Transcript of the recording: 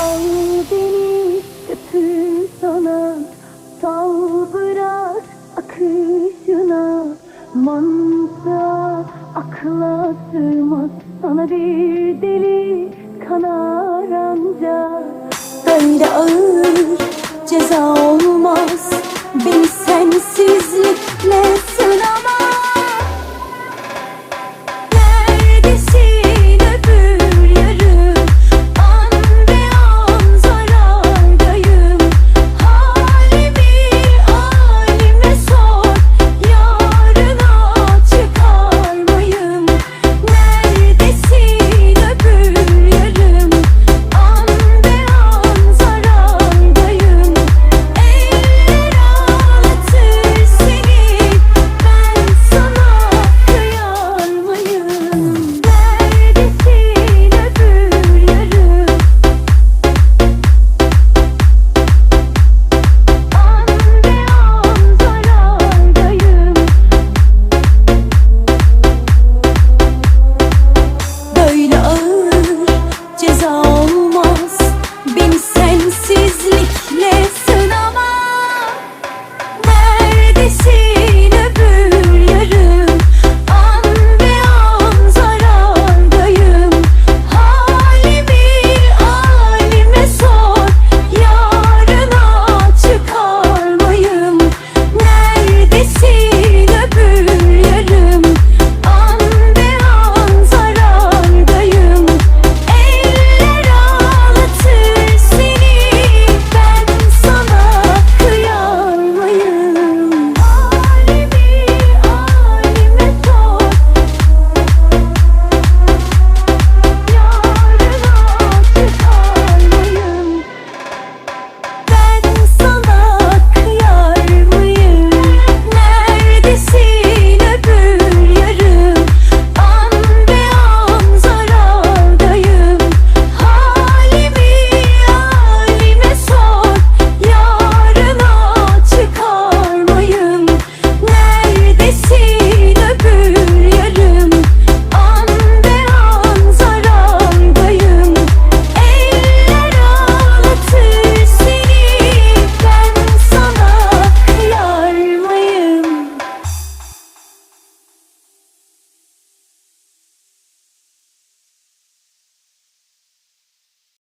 Al beni götür sana Sal bırak akışına. Mantığa akla sığmaz. Sana bir deli kanar ancak. Böyle ağır